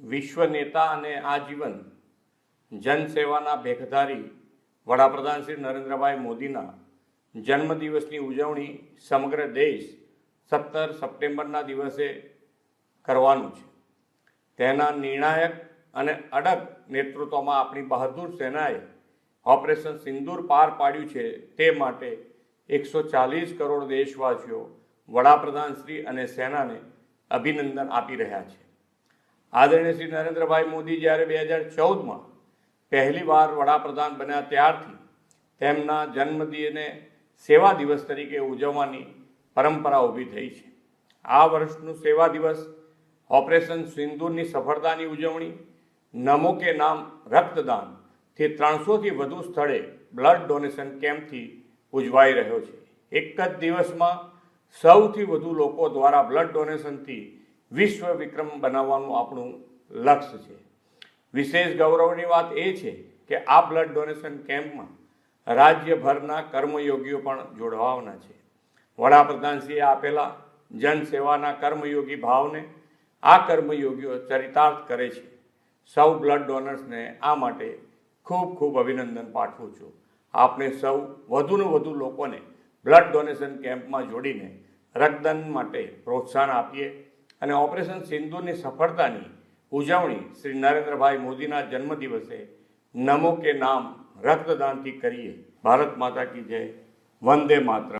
વિશ્વ નેતા અને આજીવન જનસેવાના ભેખધારી વડાપ્રધાન શ્રી નરેન્દ્રભાઈ મોદીના જન્મદિવસની ઉજવણી સમગ્ર દેશ સત્તર સપ્ટેમ્બરના દિવસે કરવાનું છે. તેના નિર્ણાયક અને અડગ નેતૃત્વમાં આપણી બહાદુર સેનાએ ઓપરેશન સિંદૂર પાર પાડ્યું છે તે માટે એકસો ચાલીસ કરોડ દેશવાસીઓ વડાપ્રધાન શ્રી અને સેનાને અભિનંદન આપી રહ્યા છે. આદરણીય શ્રી નરેન્દ્રભાઈ મોદી જ્યારે બે હજાર ચૌદમાં પહેલીવાર વડાપ્રધાન બન્યા ત્યારથી તેમના જન્મદિને સેવા દિવસ તરીકે ઉજવવાની પરંપરા ઊભી થઈ છે. આ વર્ષનું સેવા દિવસ ઓપરેશન સિંદૂરની સફળતાની ઉજવણી, નમો કે નામ રક્તદાનથી ત્રણસોથી વધુ સ્થળે બ્લડ ડોનેશન કેમ્પથી ઉજવાઈ રહ્યો છે. એક જ દિવસમાં સૌથી વધુ લોકો દ્વારા બ્લડ ડોનેશનથી વિશ્વ વિક્રમ બનાવવાનું આપણું લક્ષ્ય છે. વિશેષ ગૌરવની વાત એ છે કે આ બ્લડ ડોનેશન કેમ્પમાં રાજ્યભરના કર્મયોગીઓ પણ જોડવાના છે. વડાપ્રધાનશ્રીએ આપેલા જનસેવાના કર્મયોગી ભાવને આ કર્મયોગીઓ ચરિતાર્થ કરે છે. સૌ બ્લડ ડોનર્સને આ માટે ખૂબ ખૂબ અભિનંદન પાઠવું છું. આપણે સૌ વધુને વધુ લોકોને બ્લડ ડોનેશન કેમ્પમાં જોડીને રક્તદાન માટે પ્રોત્સાહન આપીએ. અને ઓપરેશન સિંધુની સફળતાની ઉજવણી શ્રી નરેન્દ્રભાઈ મોદીના જન્મદિવસે નમો કે નામ રક્તદાનથી કરીએ. ભારત માતા કી જય. વંદે માતરમ.